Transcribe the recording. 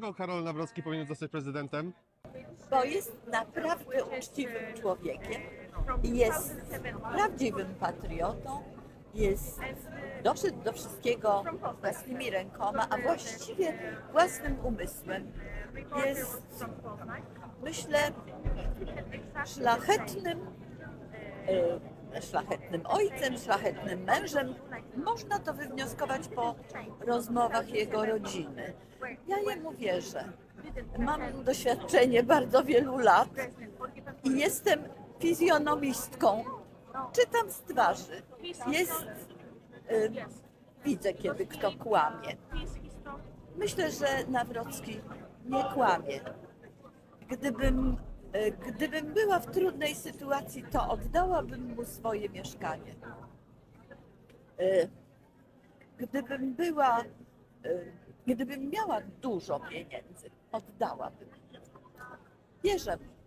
Dlaczego Karol Nawrocki powinien zostać prezydentem? bo jest naprawdę uczciwym człowiekiem, jest prawdziwym patriotą, jest doszedł do wszystkiego własnymi rękoma, a właściwie własnym umysłem. Jest, myślę, szlachetnym, e, szlachetnym ojcem, szlachetnym mężem. Można to wywnioskować po rozmowach jego rodziny. Ja jemu wierzę. Mam doświadczenie bardzo wielu lat i jestem fizjonomistką. Czytam z twarzy. Jest, y, widzę, kiedy kto kłamie. Myślę, że Nawrocki nie kłamie. Gdybym, y, gdybym była w trudnej sytuacji, to oddałabym mu swoje mieszkanie. Y, Gdybym była, y, gdybym miała dużo pieniędzy, oddałabym. Wierzę mu.